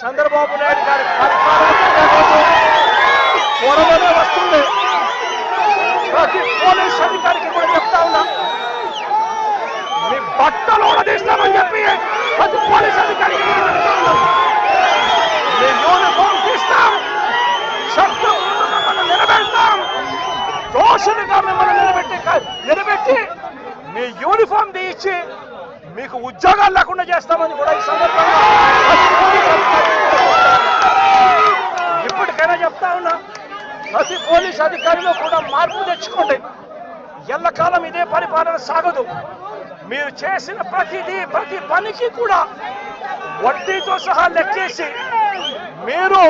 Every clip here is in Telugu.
చంద్రబాబు నాయుడు గారి త్వరలోనే వస్తుంది. ప్రతి పోలీస్ అధికారికి కూడా చెప్తా ఉన్నా. మీ బట్టలు ఊడదీస్తామని చెప్పి ప్రతి పోలీస్ అధికారికి కూడా చెప్తా మీ యూనిఫామ్ తీస్తాం. శబ్దం మిమ్మల్ని నిలబెడతాం. దోషులుగా మిమ్మల్ని నిలబెట్టి నిలబెట్టి మీ యూనిఫామ్ తీయించి మీకు ఉద్యోగాలు లేకుండా చేస్తామని కూడా ఈ సందర్భంగా ప్రతి పోలీస్ అధికారికి కూడా చెప్తా ఉన్నా. ఇప్పటికైనా చెప్తా ఉన్నా ప్రతి పోలీస్ అధికారిలో కూడా మార్పు తెచ్చుకోండి. ఎల్లకాలం ఇదే పరిపాలన సాగదు. మీరు చేసిన ప్రతిదీ ప్రతి పనికి కూడా వడ్డీతో సహా లెక్కేసి మీరు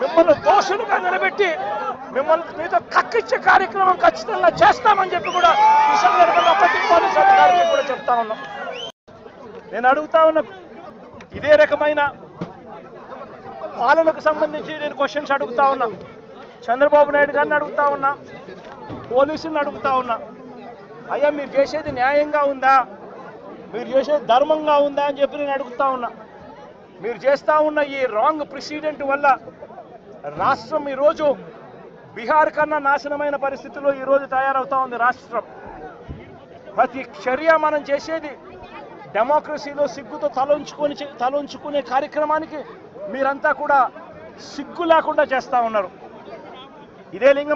మిమ్మల్ని దోషులుగా నిలబెట్టి మిమ్మల్ని మీతో కక్కిచ్చే కార్యక్రమం ఖచ్చితంగా చేస్తామని చెప్పి కూడా ఈ సందర్భంగా ప్రతి పోలీస్ అధికారికి కూడా చెప్తా ఉన్నాం. నేను అడుగుతా ఉన్నా ఇదే రకమైన పాలనకు సంబంధించి నేను క్వశ్చన్స్ అడుగుతా ఉన్నా. చంద్రబాబు నాయుడు గారిని అడుగుతా ఉన్నా పోలీసులను అడుగుతా ఉన్నా అయ్యా మీరు చేసేది న్యాయంగా ఉందా? మీరు చేసేది ధర్మంగా ఉందా అని చెప్పి నేను అడుగుతా ఉన్నా. మీరు చేస్తూ ఉన్న ఈ రాంగ్ ప్రెసిడెంట్ వల్ల రాష్ట్రం ఈరోజు బీహార్ కన్నా నాశనమైన పరిస్థితిలో ఈరోజు తయారవుతా ఉంది రాష్ట్రం. ప్రతి చర్య మనం చేసేది డెమోక్రసీలో సిగ్గుతో తలంచుకొని తలంచుకునే కార్యక్రమానికి మీరంతా కూడా సిగ్గు లేకుండా చేస్తూ ఉన్నారు. ఇదే లింగం